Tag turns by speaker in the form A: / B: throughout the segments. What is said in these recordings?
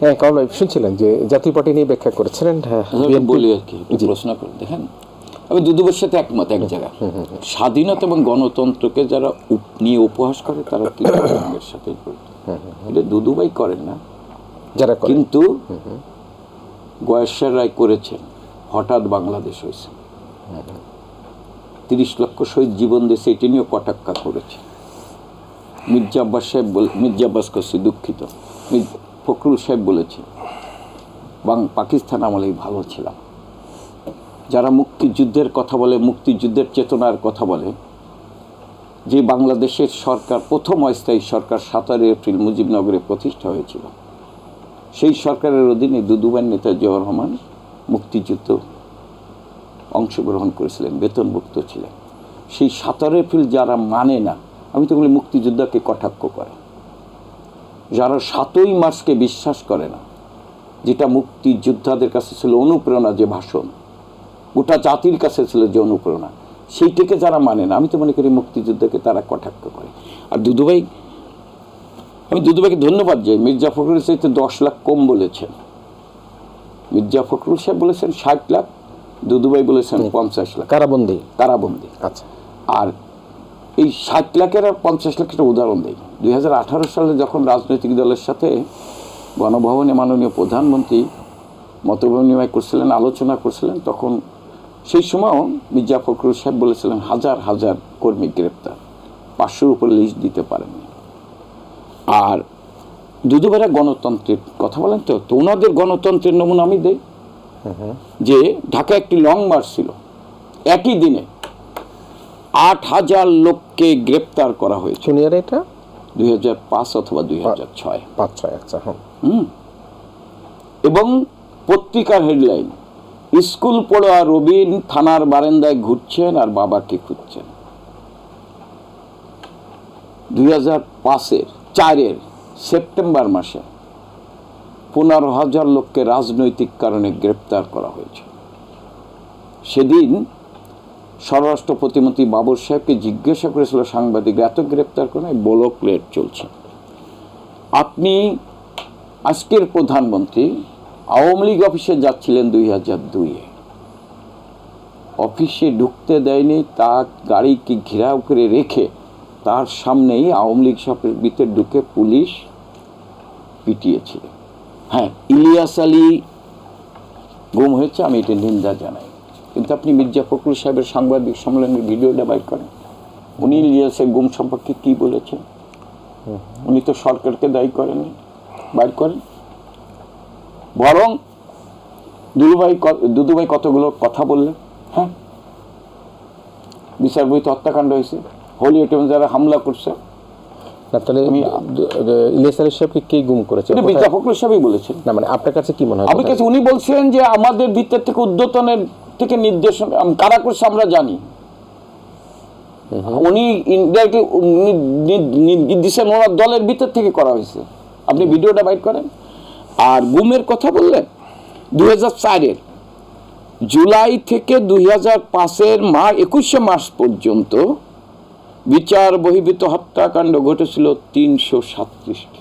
A: হ্যাঁ কারণ শুনছিলেন যে জাতীয় পার্টি নিয়ে ব্যাখ্যা করেছিলেন হ্যাঁ
B: বলি আর কি প্রশ্ন করে দেখেন আমি দুদুবের সাথে একমত এক জায়গায়। স্বাধীনতা এবং গণতন্ত্রকে যারা নিয়ে উপহাস করে তারা তৃণমূলের সাথে এটা দুদুবাই করেন না।
A: যারা
B: কিন্তু গয়েশ্বর রায় করেছেন হঠাৎ বাংলাদেশ হয়েছে। তিরিশ লক্ষ শহীদ জীবন দেশে এটি নিয়েও কটাক্কা করেছে। মির্জা আব্বাস সাহেব বলে মির্জা আব্বাস করছি দুঃখিত। ফখরুল সাহেব বলেছে বাং পাকিস্তান আমলেই ভালো ছিলাম। যারা মুক্তিযুদ্ধের কথা বলে, মুক্তিযুদ্ধের চেতনার কথা বলে, যে বাংলাদেশের সরকার, প্রথম অস্থায়ী সরকার সাতারই এপ্রিল মুজিবনগরে প্রতিষ্ঠা হয়েছিল, সেই সরকারের অধীনে দুদুবার নেতা জিয়াউর রহমান মুক্তিযুদ্ধ অংশগ্রহণ করেছিলেন, বেতনভুক্ত ছিলেন। সেই সতেরো এপ্রিল যারা মানে না, আমি তো বলি মুক্তিযোদ্ধাকে কটাক্ষ করে। যারা সাতই মার্চকে বিশ্বাস করে না যেটা মুক্তিযোদ্ধাদের কাছে ছিল অনুপ্রেরণা যে ভাষণ গোটা জাতির কাছে ছিল যে অনুপ্রেরণা সেইটাকে যারা মানে না আমি তো মনে করি মুক্তিযুদ্ধকে তারা কটাক্ষ করে। আর দুদুভাই আমি দুদুভাইকে ধন্যবাদ যাই মির্জা ফখরুল চাইতে দশ লাখ কম বলেছেন। মির্জা ফখরুল সাহেব বলেছেন ষাট লাখ দুদুভাই বলেছেন পঞ্চাশ লাখ।
A: কারাবন্দী।
B: কারাবন্দি।
A: আচ্ছা।
B: আর এই ষাট লাখের আর পঞ্চাশ লাখের উদাহরণ দেই। দুই হাজার আঠারো সালে যখন রাজনৈতিক দলের সাথে গণভবনে মাননীয় প্রধানমন্ত্রী মত বিনিময় করছিলেন আলোচনা করছিলেন তখন সেই সময়ও মির্জা ফখরুল সাহেব বলেছিলেন হাজার হাজার কর্মী গ্রেপ্তার পাঁচশোর উপর লিস্ট দিতে পারেননি। আর দুদুবেরা গণতন্ত্রের কথা বলেন তো তো ওনাদের গণতন্ত্রের নমুনা আমি দেই। যে ঢাকা একটি লং মার্চ ছিল। একই দিনে আট হাজার লোককে গ্রেপ্তার করা হয়েছে।
A: এটা?
B: দুই হাজার পাঁচ অথবা দুই হাজার ছয়।
A: পাঁচ ছয় আচ্ছা
B: হুম। এবং পত্রিকার হেডলাইন স্কুল পড়ুয়া রবিন থানার বারান্দায় ঘুরছেন আর বাবাকে খুঁজছেন। দুই হাজার পাঁচের চারের সেপ্টেম্বর মাসে পনেরো হাজার লোককে রাজনৈতিক কারণে গ্রেপ্তার করা হয়েছে। সেদিন স্বরাষ্ট্র প্রতিমন্ত্রী বাবর সাহেবকে জিজ্ঞাসা করেছিল সাংবাদিকরা এত গ্রেপ্তার করে ব্লক রেড চলছে। আপনি আজকের প্রধানমন্ত্রী আওয়ামী লীগ অফিসে যাচ্ছিলেন দুই হাজার দুইয়ে। অফিসে ঢুকতে দেয়নি তা গাড়িকে ঘেরাও করে রেখে তার সামনেই আওয়ামী লীগ সফের ভিতরে ঢুকে পুলিশ পিটিয়েছিল। হ্যাঁ ইলিয়াস আলী গুম হয়েছে, আমি এটা নিন্দা জানাই। কিন্তু আপনি মির্জা ফখরুল সাহেবের সাংবাদিক সম্মেলনের ভিডিওটা বাইর করেন। উনি ইলিয়াসের গুম সম্পর্কে কি বলেছেন? উনি তো সরকারকে দায়ী করেননি বাইর করেন। বরং দুলুভাই ক- দুদুভাই কতগুলো কথা বললেন হ্যাঁ? বিচার বইতে হত্যাকাণ্ড হয়েছে। হোলি এটিএম যারা হামলা করছে।
A: তাহলে
B: আমি-
A: দু- দু- ইলিয়াস সাহেবকে কে গুম করেছে?
B: মির্জা ফখরুল সাহেবই বলেছেন।
A: না মানে আপনার কাছে কি মনে হয়
B: আমি কাছে উনি বলছিলেন যে আমাদের ভিতর থেকে উদ্যতনের থেকে নির্দেশন আম- কারা করছে আমরা জানি। উনি ইনডাইরেক্টলি দিচ্ছেন ওনার দলের ভিতর থেকে করা হয়েছে। আপনি ভিডিওটা বাইট করেন। আর গুমের কথা বললেন দু হাজার চারের জুলাই থেকে দুই হাজার পাঁচের মা একুশে মাস পর্যন্ত বিচার বহির্ভূত হত্যাকাণ্ড ঘটেছিল তিনশো সাতত্রিশটি।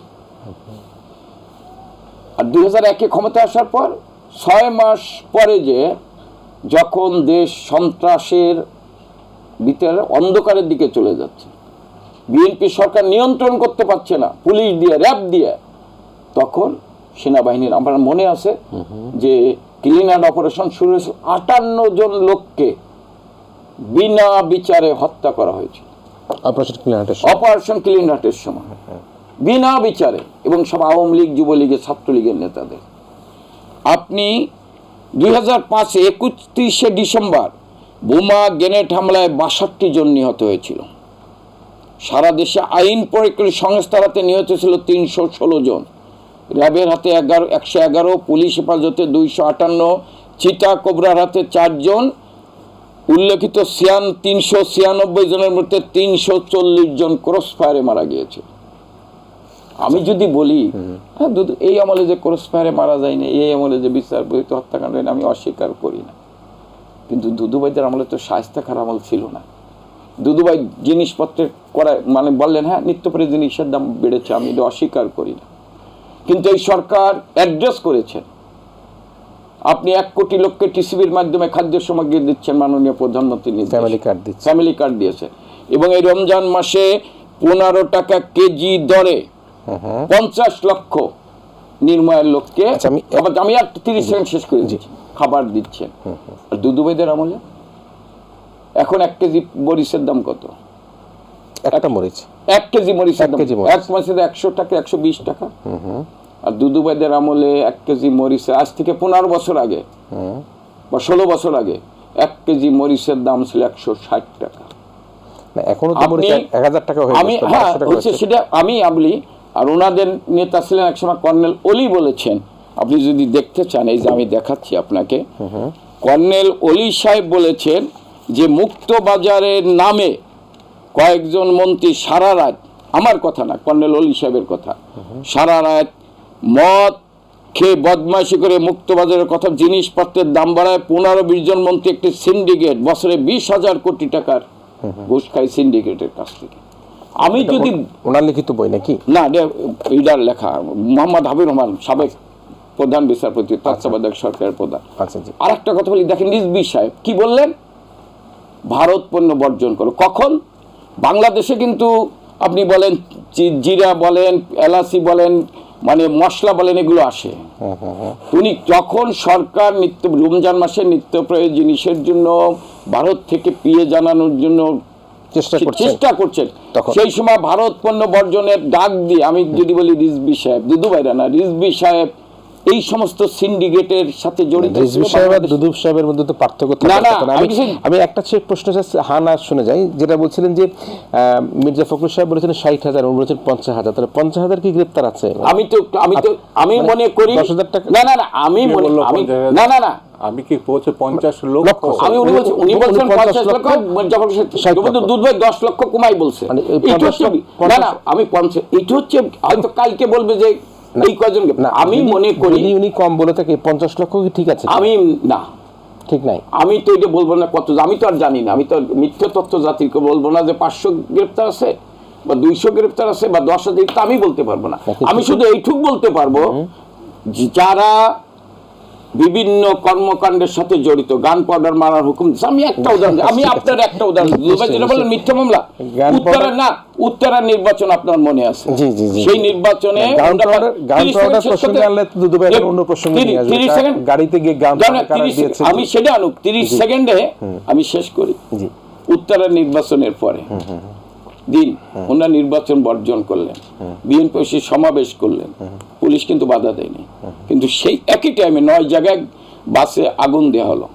B: আর দুই হাজার একে ক্ষমতা আসার পর ছয় মাস পরে যে যখন দেশ সন্ত্রাসের ভিতরে অন্ধকারের দিকে চলে যাচ্ছে বিএনপি সরকার নিয়ন্ত্রণ করতে পারছে না পুলিশ দিয়ে র্যাব দিয়ে তখন সেনাবাহিনীর আমার মনে আছে যে ক্লিন অ্যান্ড অপারেশন শুরু হয়েছিল আটান্ন জন লোককে বিনা বিচারে হত্যা করা হয়েছে।
A: অপারেশন
B: অপারেশন ক্লিন হার্টের সময় বিনা বিচারে এবং সব আওয়ামী লীগ যুবলীগের ছাত্রলীগের নেতাদের। আপনি দুই হাজার ডিসেম্বর বোমা, গ্রেনেড হামলায় বাষট্টি জন নিহত হয়েছিল। সারা দেশে আইন প্রয়োগকারী সংস্থার হাতে নিহত ছিল তিনশো ষোলো জন। র্যাবের হাতে এগারো, একশো এগারো, পুলিশ হেফাজতে দুইশো আটান্ন চিতা কোবরার হাতে চারজন উল্লেখিত সিয়ান তিনশো ছিয়ানব্বই জনের মধ্যে তিনশো চল্লিশ জন ক্রস ফায়ারে মারা গিয়েছে। আমি যদি বলি হ্যাঁ দুদু- এই আমলে যে ক্রস ফায়ারে মারা যায়নি এই আমলে যে বিচার বহিত হত্যাকাণ্ড হয়নি, আমি অস্বীকার করি না। কিন্তু দুদুভাইদের আমলে তো স্বাস্থ্য খারাপ আমল ছিল না। দুদুভাই জিনিসপত্রের করা মানে বললেন হ্যাঁ নিত্য প্রয়োজনীয় জিনিসের দাম বেড়েছে আমি এটা অস্বীকার করি না। কিন্তু এই সরকার অ্যাড্রেস করেছেন আপনি এক কোটি লোককে টিসিবির মাধ্যমে খাদ্য সামগ্রী দিচ্ছেন মাননীয় প্রধানমন্ত্রী।
A: ফ্যামিলি কার্ড দিচ্ছে
B: ফ্যামিলি কার্ড দিয়েছে। এবং এই রমজান মাসে পনেরো টাকা কেজি দরে পঞ্চাশ লক্ষ নির্ময়ের লোককে
A: আচ্ছা, আমি-
B: আর তিরিশ সেকেন্ড শেষ করে দিচ্ছি। খাবার দিচ্ছেন। আর আমলে? এখন এক কেজি মরিচের দাম কত?
A: একটা মরিচ।
B: এক কেজি মরিচের
A: এক কেজি মরিচ।
B: এক মাসে একশো টাকা একশো বিশ টাকা। আর দুদুবাইদের আমলে এক কেজি মরিচে আজ থেকে পনেরো বছর আগে বা ষোলো বছর আগে এক কেজি মরিচের দাম ছিল একশো ষাট টাকা।
A: এখনও তো মরিচ
B: আপনি-
A: এক- হাজার টাকা
B: আমি হ্যাঁ
A: 1200 টাকা
B: হচ্ছে
A: হচ্ছে।
B: সেটা আমি আমলি আর ওনাদের নেতা ছিলেন একসময় কর্নেল অলি বলেছেন। আপনি যদি দেখতে চান, এই যে আমি দেখাচ্ছি আপনাকে। কর্নেল অলি সাহেব বলেছেন যে মুক্ত বাজারের নামে কয়েকজন মন্ত্রী সারা রাত, আমার কথা না, কর্নেল অলি সাহেবের কথা, সারা রাত মদ খেয়ে বদমাইশি করে মুক্ত বাজারের কথা জিনিসপত্রের দাম বাড়ায় পনেরো বিশ জন মন্ত্রী একটি সিন্ডিকেট, বছরে বিশ হাজার কোটি টাকার ঘুষ খায় সিন্ডিকেটের কাছ থেকে। আমি যদি
A: ওনার লিখিত বই নাকি?
B: না ইডার লেখা। মোহাম্মদ হাবিব রহমান সাবেক প্রধান বিচারপতি তত্ত্বাবধায়ক সরকারের প্রধান।
A: আচ্ছা
B: আর একটা কথা বলি দেখেন রিজবি সাহেব কি বললেন? ভারত পণ্য বর্জন করো। কখন? বাংলাদেশে কিন্তু আপনি বলেন জিরা বলেন এলাচি বলেন মানে মশলা বলেন এগুলো আসে। উনি যখন সরকার নিত্য রমজান মাসে নিত্য প্রয়োজন জিনিসের জন্য ভারত থেকে পিয়ে জানানোর জন্য
A: চেষ্টা
B: করছে
A: করছেন।
B: সেই সময় ভারত পণ্য বর্জনের ডাক দিয়ে আমি যদি বলি রিজবি সাহেব দুদু ভাইরা না রিজবি সাহেব এই সমস্ত সিন্ডিকেটের সাথে জড়িত
A: রিজভি সাহেব আর দুদুব সাহেবের মধ্যে তো পার্থক্য
B: না, আমি
A: আমি একটা প্রশ্ন হ্যাঁ না শুনে যাই যেটা বলছিলেন যে মির্জা ফখরুল সাহেব বলেছেন ষাট হাজার উনি বলেছেন পঞ্চাশ হাজার। তাহলে পঞ্চাশ হাজার কি গ্রেপ্তার আছে?
B: আমি তো আমি তো আমি
A: মানে
B: মনে করি
A: দশ হাজার টাকা-
B: না না না আমি মনে
C: হাজার?
B: না না না।
C: আমি কি বলছে পঞ্চাশ
A: লক্ষ।
B: আমি উনি বলছেন উনি
A: উনি
B: বলছেন
A: পঞ্চাশ
B: পঞ্চাশ লক্ষ
A: লক্ষ,
B: যখন দুধ ভাই দশ লক্ষ কমাই বলছে।
A: মানে
B: এটা হচ্ছে না না আমি পঞ্চাশ এটা হচ্ছে হয়তো কালকে বলবে যে এই কয়জন
A: না
B: আমি মনে করি
A: উনি কম বলে থাকে পঞ্চাশ লক্ষ কি ঠিক আছে?
B: আমি না।
A: ঠিক নাই।
B: আমি তো এটা বলব না কত আমি তো আর জানি না। আমি তো মিথ্যা তথ্য জাতিকে বলব না যে পাঁচশো গ্রেপ্তার আছে বা দুইশো গ্রেপ্তার আছে বা দশ হাজার আমি বলতে পারব না। আমি শুধু এইটুক বলতে পারব যারা বিভিন্ন কর্মকাণ্ডের সাথে জড়িত গান পাউডার মারার হুকুম। আমি একটা উদাহরণ আমি আপনার একটা উদাহরণ যেটা বললেন মিথ্যা মামলা।
A: powder-
B: না উত্তরের নির্বাচন আপনার মনে আছে। সেই নির্বাচনে
A: গান
B: ওটা-
A: পাউডার গান
B: 30
A: পাউডার
B: সেকেন্ড শেষ
A: প্রসঙ্গে
B: করতে-
A: আনলে তো দুদুভাই
B: তিরিশ-
A: অন্য প্রসঙ্গে
B: তিরিশ-
A: নিয়ে আসবে
B: তিরিশ
A: তা-
B: সেকেন্ড
A: গাড়িতে গিয়ে গান
B: জানো না,
A: কারা
B: 30
A: দিয়েছে?
B: আমি সেটা আনুক। তিরিশ সেকেন্ডে আমি শেষ করি।
A: জি।
B: উত্তরের নির্বাচনের পরে। দিন ওনার নির্বাচন বর্জন করলেন। বিএনপি সমাবেশ করলেন। পুলিশ কিন্তু বাধা দেয়নি। কিন্তু সেই একই টাইমে নয় জায়গায় বাসে আগুন দেওয়া হলো।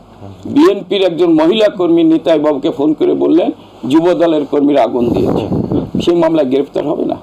B: বিএনপির একজন মহিলা কর্মী নিতাই বাবুকে ফোন করে বললেন, যুবদলের কর্মীরা আগুন দিয়েছে। সেই মামলায় গ্রেফতার হবে না।